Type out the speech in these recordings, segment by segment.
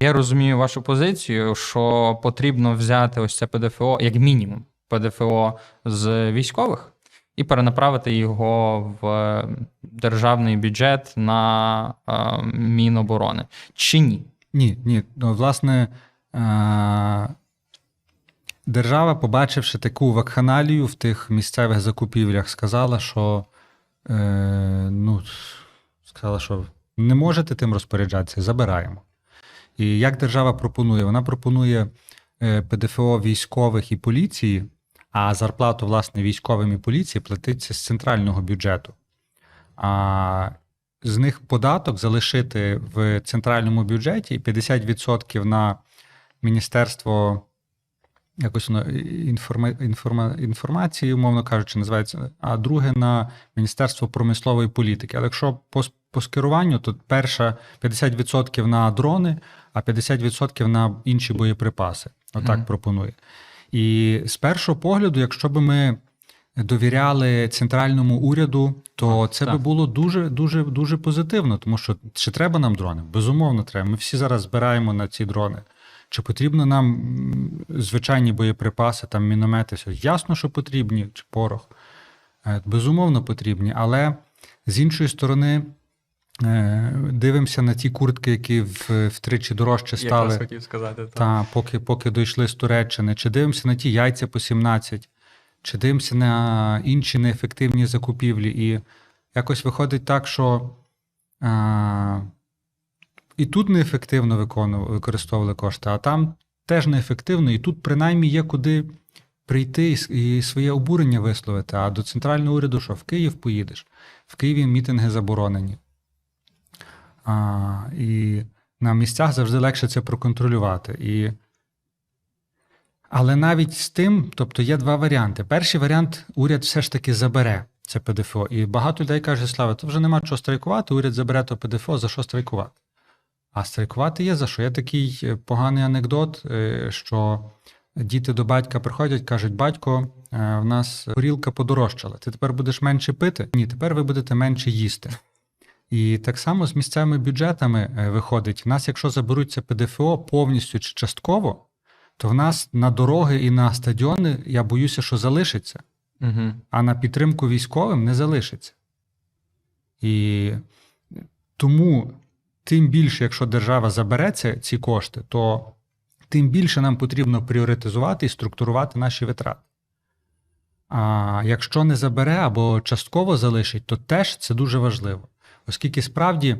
Я розумію вашу позицію, що потрібно взяти ось це ПДФО, як мінімум, ПДФО з військових і перенаправити його в державний бюджет на е, Міноборони. Чи ні? Ні, ні. Ну, власне, е- держава, побачивши таку вакханалію в тих місцевих закупівлях, сказала, що е- ну, сказала, що не можете тим розпоряджатися, забираємо. І як держава пропонує? Вона пропонує е, ПДФО військових і поліції, а зарплату, власне, військовим і поліції платиться з центрального бюджету. А з них податок залишити в центральному бюджеті і 50% на міністерство якось воно інформа, інформа, інформації, умовно кажучи, називається, а друге на Міністерство промислової політики. Але якщо по, по скеруванню, то перша 50% на дрони, а 50% на інші боєприпаси. Отак Мгм. пропонує. І з першого погляду, якщо б ми довіряли центральному уряду, то це би було дуже дуже дуже позитивно, тому що чи треба нам дрони? Безумовно, треба. Ми всі зараз збираємо на ці дрони. Чи потрібно нам звичайні боєприпаси, там міномети? Все ясно, що потрібні, чи порох. Е, Безумовно, потрібні. Але з іншої сторони, дивимося на ті куртки, які втричі дорожче стали. хотів сказати. Та, поки, поки дійшли з Туреччини, чи дивимося на ті яйця по 17, чи дивимося на інші неефективні закупівлі. І якось виходить так, що а, і тут неефективно виконували, використовували кошти, а там теж неефективно, і тут принаймні є куди прийти і своє обурення висловити. А до центрального уряду, що в Київ поїдеш? В Києві мітинги заборонені. А, і на місцях завжди легше це проконтролювати. І... Але навіть з тим, тобто є два варіанти. Перший варіант уряд все ж таки забере це ПДФО. І багато людей каже, Слава, то вже нема чого страйкувати, уряд забере то ПДФО, за що страйкувати? А страйкувати є за що? Є такий е, поганий анекдот, е, що діти до батька приходять, кажуть: батько, е, в нас горілка подорожчала. Ти тепер будеш менше пити? Ні, тепер ви будете менше їсти. І так само з місцевими бюджетами е, виходить: в нас, якщо заберуться ПДФО повністю чи частково, то в нас на дороги і на стадіони, я боюся, що залишиться, Угу. а на підтримку військовим не залишиться. І тому, тим більше, якщо держава забере ці кошти, то тим більше нам потрібно пріоритизувати і структурувати наші витрати. А якщо не забере або частково залишить, то теж це дуже важливо. Оскільки справді,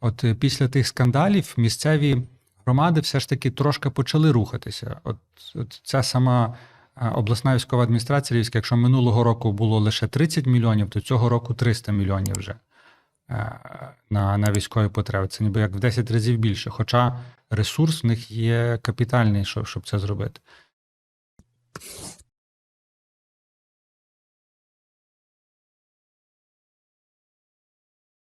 от е, після тих скандалів, місцеві громади все ж таки трошки почали рухатися. От, от ця сама е, обласна військова адміністрація Львівська, якщо минулого року було лише 30 мільйонів, то цього року 300 мільйонів вже е, на, на військові потреби. Це ніби як в 10 разів більше. Хоча ресурс в них є капітальний, щоб, щоб це зробити.